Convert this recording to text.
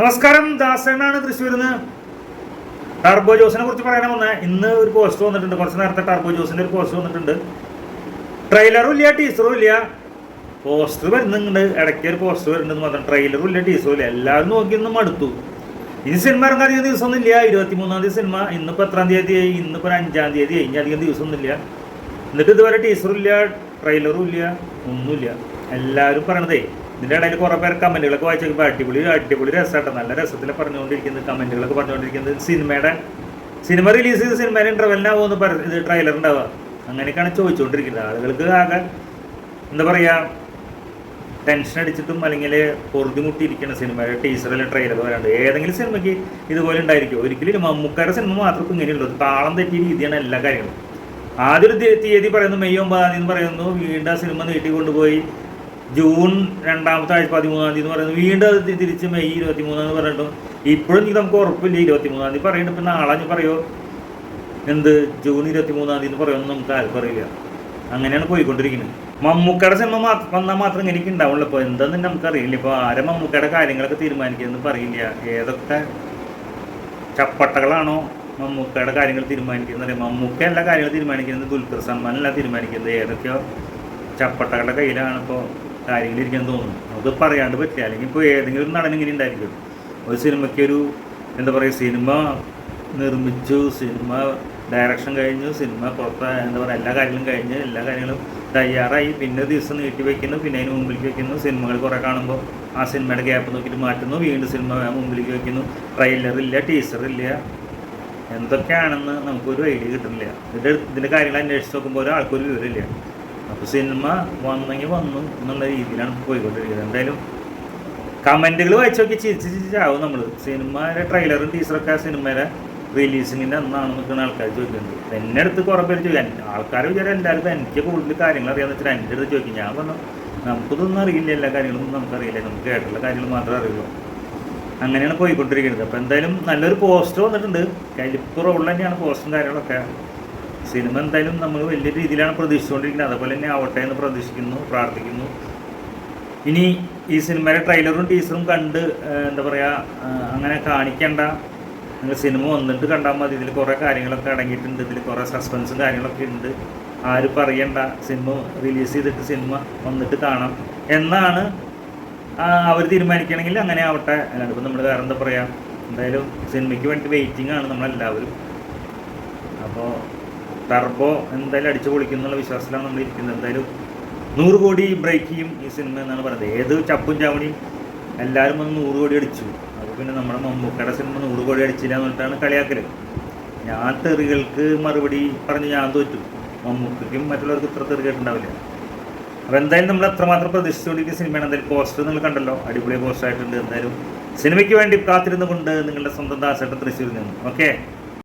നമസ്കാരം. ദാസനാണ് തൃശ്ശൂരിൽ നിന്ന് ടർബോ ജോസിനെ കുറിച്ച് പറയാൻ വന്നേ. ഇന്ന് ഒരു പോസ്റ്റ് വന്നിട്ടുണ്ട്. കുറച്ച് നേരത്തെ ടർബോ ജോസിന്റെ ഒരു പോസ്റ്റ് വന്നിട്ടുണ്ട്. ട്രെയിലറും ഇല്ല ടീച്ചറും ഇല്ല. പോസ്റ്റർ വരുന്നുണ്ട്. ഇടയ്ക്ക് ഒരു പോസ്റ്റർ വരുന്നുണ്ടെന്ന് മാത്രം. ട്രെയിലറും ഇല്ല ടീച്ചറും ഇല്ല. എല്ലാവരും നോക്കി ഇന്നും മടുത്തു. ഇനി സിനിമ ഇറങ്ങാൻ അധികം ദിവസമൊന്നും ഇല്ല. ഇരുപത്തി മൂന്നാം തീയതി സിനിമ ഇന്നിപ്പോൾ എത്രാം തീയതി? ആയി ഇന്നിപ്പോൾ ഒരു അഞ്ചാം തീയതി. ആയി ഇനി അധികം ദിവസമൊന്നും ഇല്ല. എന്നിട്ട് ഇതുവരെ ടീച്ചറും ഇല്ല ട്രെയിലറും ഇല്ല ഒന്നുമില്ല. എല്ലാവരും പറയണതേ ഇതിന്റെ ഇടയിൽ കുറേ പേർ കമന്റുകളൊക്കെ വായിച്ചപ്പോൾ അടിപൊളി അടിപൊളി രസമായിട്ട് നല്ല രസത്തിൽ പറഞ്ഞുകൊണ്ടിരിക്കുന്നത് കമന്റുകളൊക്കെ പറഞ്ഞുകൊണ്ടിരിക്കുന്നത്. സിനിമയുടെ സിനിമ റിലീസ് ചെയ്ത സിനിമയുടെ ഇന്റർവെല്ലിനാവുമെന്ന് പറ ഇത് ട്രെയിലർ ഉണ്ടാവുക. അങ്ങനെയൊക്കെയാണ് ചോദിച്ചുകൊണ്ടിരിക്കുന്നത്. ആളുകൾക്ക് ആകെ എന്താ പറയുക ടെൻഷൻ അടിച്ചിട്ടും അല്ലെങ്കിൽ പൊറുതി മുട്ടിയിരിക്കുന്ന സിനിമയുടെ ടീച്ചറിലെ ട്രെയിലർ വരാണ്ട് ഏതെങ്കിലും സിനിമയ്ക്ക് ഇതുപോലെ ഉണ്ടായിരിക്കും. ഒരിക്കലും മമ്മൂക്കാരുടെ സിനിമ മാത്രം ഇങ്ങനെയുള്ളൂ താളം തെറ്റിയ രീതിയാണ് എല്ലാ കാര്യങ്ങളും. ആദ്യം ഒരു തീയതി പറയുന്നു മെയ് ഒമ്പതാം തീയതി പറയുന്നു. വീണ്ടും ആ സിനിമ നീട്ടി കൊണ്ടുപോയി ജൂൺ രണ്ടാമത്തെ ആഴ്ച പതിമൂന്നാം തീയതി എന്ന് പറയുന്നത്. വീണ്ടും അത് തിരിച്ച് മെയ് ഇരുപത്തി മൂന്നാന്ന് പറഞ്ഞിട്ടും. ഇപ്പോഴും എനിക്ക് നമുക്ക് ഉറപ്പില്ല ഇരുപത്തി മൂന്നാം തീയതി പറയുന്നുണ്ട് ഇപ്പം നാളെ ഞാൻ പറയുമോ എന്ത്? ജൂൺ ഇരുപത്തി മൂന്നാം തീയതി എന്ന് പറയുമെന്ന് നമുക്ക് ആർക്കും അറിയില്ല. അങ്ങനെയാണ് പോയിക്കൊണ്ടിരിക്കുന്നത്. മമ്മൂക്കയുടെ സിനിമ മാത്രം വന്നാൽ മാത്രം എനിക്ക് ഉണ്ടാവുള്ളൂ. ഇപ്പോൾ എന്താന്ന് നമുക്കറിയില്ല ഇപ്പോൾ ആരെ മമ്മൂക്കയുടെ കാര്യങ്ങളൊക്കെ തീരുമാനിക്കുന്നതെന്ന് പറയില്ല. ഏതൊക്കെ ചപ്പട്ടകളാണോ മമ്മൂക്കയുടെ കാര്യങ്ങൾ തീരുമാനിക്കുന്നത് മമ്മൂക്ക എല്ലാ കാര്യങ്ങളും തീരുമാനിക്കുന്നത് ദുൽഖർ സൽമാനല്ല തീരുമാനിക്കുന്നത്? ഏതൊക്കെയോ ചപ്പട്ടകളുടെ കയ്യിലാണ് ഇപ്പോൾ കാര്യങ്ങൾ ഇരിക്കാൻ തോന്നുന്നു. നമുക്ക് പറയാണ്ട് പറ്റില്ല. അല്ലെങ്കിൽ ഇപ്പോൾ ഏതെങ്കിലും ഒരു നടൻ ഇങ്ങനെ ഉണ്ടായിരിക്കും. ഒരു സിനിമയ്ക്ക് ഒരു എന്താ പറയുക സിനിമ നിർമ്മിച്ചു സിനിമ ഡയറക്ഷൻ കഴിഞ്ഞു സിനിമ പുറത്ത് എന്താ പറയുക എല്ലാ കാര്യങ്ങളും കഴിഞ്ഞ് എല്ലാ കാര്യങ്ങളും തയ്യാറായി പിന്നെ ദിവസം നീട്ടി വെക്കുന്നു പിന്നെ അതിന് മുമ്പിലേക്ക് വെക്കുന്നു. സിനിമകൾ കുറേ കാണുമ്പോൾ ആ സിനിമയുടെ ഗ്യാപ്പ് നോക്കിയിട്ട് മാറ്റുന്നു. വീണ്ടും സിനിമ മുമ്പിലേക്ക് വെക്കുന്നു. ട്രെയിലറില്ല ടീസറില്ല എന്തൊക്കെയാണെന്ന് നമുക്കൊരു ഐഡിയ കിട്ടുന്നില്ല. ഇതിന്റെ ഇതിന്റെ കാര്യങ്ങൾ അന്വേഷിച്ച് നോക്കുമ്പോൾ ഒരാൾക്കൊരു വിവരമില്ല. അപ്പോൾ സിനിമ വന്നെങ്കിൽ വന്നു എന്നുള്ള രീതിയിലാണ് പോയിക്കൊണ്ടിരിക്കുന്നത്. എന്തായാലും കമന്റുകൾ വായിച്ച് നോക്കി ചിരിച്ച് ചിരിച്ചാവും നമ്മൾ സിനിമയുടെ ട്രെയിലറും ടീച്ചറൊക്കെ ആ സിനിമയുടെ റിലീസിങ്ങിന്റെ അന്നാണ് നിൽക്കുന്ന ആൾക്കാർ ചോദിക്കുന്നത്. എന്നെ അടുത്ത് കുറേ പേര് ചോദിക്കാൻ ആൾക്കാർ വിചാരം എല്ലാവരും ഇപ്പം എനിക്ക് കൂടുതൽ കാര്യങ്ങൾ അറിയാമെന്ന് വെച്ചാൽ എന്റെ അടുത്ത് ചോദിക്കും. ഞാൻ പറഞ്ഞു നമുക്കിതൊന്നും അറിയില്ല. എല്ലാ കാര്യങ്ങളും നമുക്കറിയില്ല. നമുക്ക് കേട്ടുള്ള കാര്യങ്ങൾ മാത്രമേ അറിയുള്ളൂ. അങ്ങനെയാണ് പോയിക്കൊണ്ടിരിക്കുന്നത്. അപ്പോൾ എന്തായാലും നല്ലൊരു പോസ്റ്റർ വന്നിട്ടുണ്ട്. കലിപ്പ് റോളിൽ തന്നെയാണ് പോസ്റ്ററും കാര്യങ്ങളൊക്കെ. സിനിമ എന്തായാലും നമ്മൾ വലിയ രീതിയിലാണ് പ്രതീക്ഷിച്ചുകൊണ്ടിരിക്കുന്നത്. അതുപോലെ തന്നെ ആവട്ടെ എന്ന് പ്രതീക്ഷിക്കുന്നു പ്രാർത്ഥിക്കുന്നു. ഇനി ഈ സിനിമയുടെ ട്രെയിലറും ടീസറും കണ്ട് എന്താ പറയുക അങ്ങനെ കാണിക്കേണ്ട. നിങ്ങൾ സിനിമ വന്നിട്ട് കണ്ടാൽ മതി. ഇതിൽ കുറേ കാര്യങ്ങളൊക്കെ അടങ്ങിയിട്ടുണ്ട്. ഇതിൽ കുറേ സസ്പെൻസും കാര്യങ്ങളൊക്കെ ഉണ്ട്. ആരും പറയണ്ട. സിനിമ റിലീസ് ചെയ്തിട്ട് സിനിമ വന്നിട്ട് കാണാം. എന്നാണ് അവർ തീരുമാനിക്കണമെങ്കിൽ അങ്ങനെ ആവട്ടെ. അല്ലാണ്ട് ഇപ്പം നമ്മൾ വേറെ എന്താ പറയുക എന്തായാലും സിനിമയ്ക്ക് വേണ്ടി വെയിറ്റിംഗ് ആണ് നമ്മളെല്ലാവരും. അപ്പോൾ ടർബോ എന്തായാലും അടിച്ചു പൊളിക്കുന്നുള്ള വിശ്വാസത്തിലാണ് നമ്മൾ ഇരിക്കുന്നത്. എന്തായാലും നൂറ് കോടി ബ്രേക്ക് ചെയ്യും ഈ സിനിമ എന്നാണ് പറയുന്നത്. ഏത് ചപ്പും ചാവണിയും എല്ലാവരും വന്ന് നൂറ് കോടി അടിച്ചു. അപ്പോൾ പിന്നെ നമ്മുടെ മമ്മൂക്കയുടെ സിനിമ നൂറ് കോടി അടിച്ചില്ല എന്ന് പറഞ്ഞിട്ടാണ് കളിയാക്കൽ ഞാൻ തെറികൾക്ക് മറുപടി പറഞ്ഞ് ഞാൻ തോറ്റു. മമ്മൂക്കും മറ്റുള്ളവർക്ക് ഇത്ര തെറി കേട്ടിട്ടുണ്ടാവില്ല. അപ്പോൾ എന്തായാലും നമ്മൾ എത്രമാത്രം പ്രതീക്ഷിച്ചുകൊണ്ടിരിക്കുന്ന സിനിമയാണ് എന്തായാലും പോസ്റ്റർ നിങ്ങൾ കണ്ടല്ലോ. അടിപൊളി പോസ്റ്റർ ആയിട്ടുണ്ട്. എന്തായാലും സിനിമയ്ക്ക് വേണ്ടി കാത്തിരുന്നുകൊണ്ട് നിങ്ങളുടെ സ്വന്തം ദാസേട്ട തൃശ്ശൂരിൽ നിന്നും. ഓക്കെ